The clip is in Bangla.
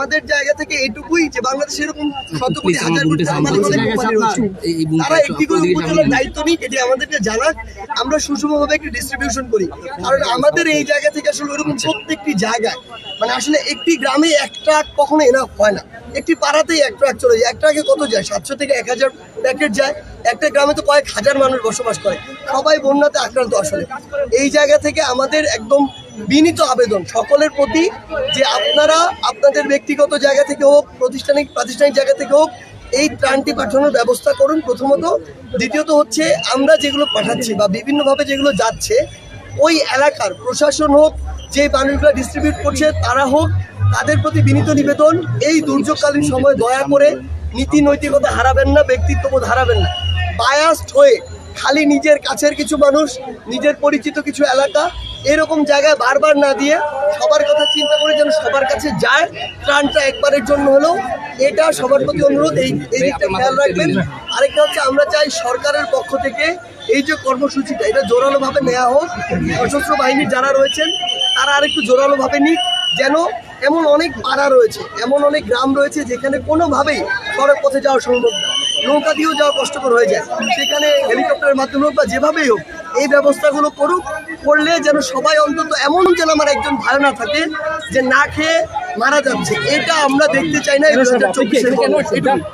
আমাদের জায়গা থেকে এটুকুই যে বাংলাদেশে এরকম শত কোটি হাজার কোটি আমাদের তারা একটি করে উপজেলার দায়িত্ব নিক এটি আমাদেরকে জানাক আমরা সুষমভাবে একটি ডিস্ট্রিবিউশন করি। কারণ আমাদের এই জায়গা থেকে আসলে ওরকম প্রত্যেকটি জায়গায় মানে আসলে একটি গ্রামে এক ট্রাক কখনো এনাফ হয় না। একটি পাড়াতেই এক ট্রাক চলে যায়। এক ট্রাকে কত যায়? সাতশো থেকে এক হাজার প্যাকেট যায়। একটা গ্রামে তো কয়েক হাজার মানুষ বসবাস করে। সবাই বন্যাতে আক্রান্ত আসলে। এই জায়গা থেকে আমাদের একদম বিনীত আবেদন সকলের প্রতি যে আপনারা আপনাদের ব্যক্তিগত জায়গা থেকে হোক, প্রতিষ্ঠানিক, প্রাতিষ্ঠানিক জায়গা থেকে হোক, এই ত্রাণটি পাঠানোর ব্যবস্থা করুন প্রথমত। দ্বিতীয়ত হচ্ছে আমরা যেগুলো পাঠাচ্ছি বা বিভিন্নভাবে যেগুলো যাচ্ছে, ওই এলাকার প্রশাসন হোক, যে মানুষগুলো ডিস্ট্রিবিউট করছে, তারা হোক, তাদের প্রতি বিনীত নিবেদন। এই দুর্যোগকালীন সময় দয়া করে নীতি নৈতিকতা হারাবেন না, ব্যক্তিত্ববোধ হারাবেন না। বায়াস্ট হয়ে খালি নিজের কাছের কিছু মানুষ, নিজের পরিচিত কিছু এলাকা, এরকম জায়গায় বারবার না দিয়ে সবার কথা চিন্তা করে যেন সবার কাছে যায়। ত্রাণটা একবারের জন্য হলেও এটা সবার প্রতি অনুরোধ। এই এই দিকটা খেয়াল রাখবেন। আরেকটা হচ্ছে আমরা চাই সরকারের পক্ষ থেকে এই যে কর্মসূচিটা, এটা জোরালোভাবে নেওয়া হোক। সশস্ত্র বাহিনীর যারা রয়েছেন, তারা আরেকটু জোরালোভাবে নিক। যেন এমন অনেক পাড়া রয়েছে, এমন অনেক গ্রাম রয়েছে যেখানে কোনোভাবেই সড়ক পথে যাওয়া সম্ভব না। নৌকা দিয়েও যাওয়া কষ্টকর হয়ে যায়। সেখানে হেলিকপ্টারের মাধ্যমে হোক বা যেভাবেই হোক এই ব্যবস্থাগুলো করুক করলে যেন সবাই অন্তত এমন যেন আমার একজন ধারণা থাকে যে না খেয়ে মারা যাচ্ছে। এটা আমরা দেখতে চাই না দু হাজার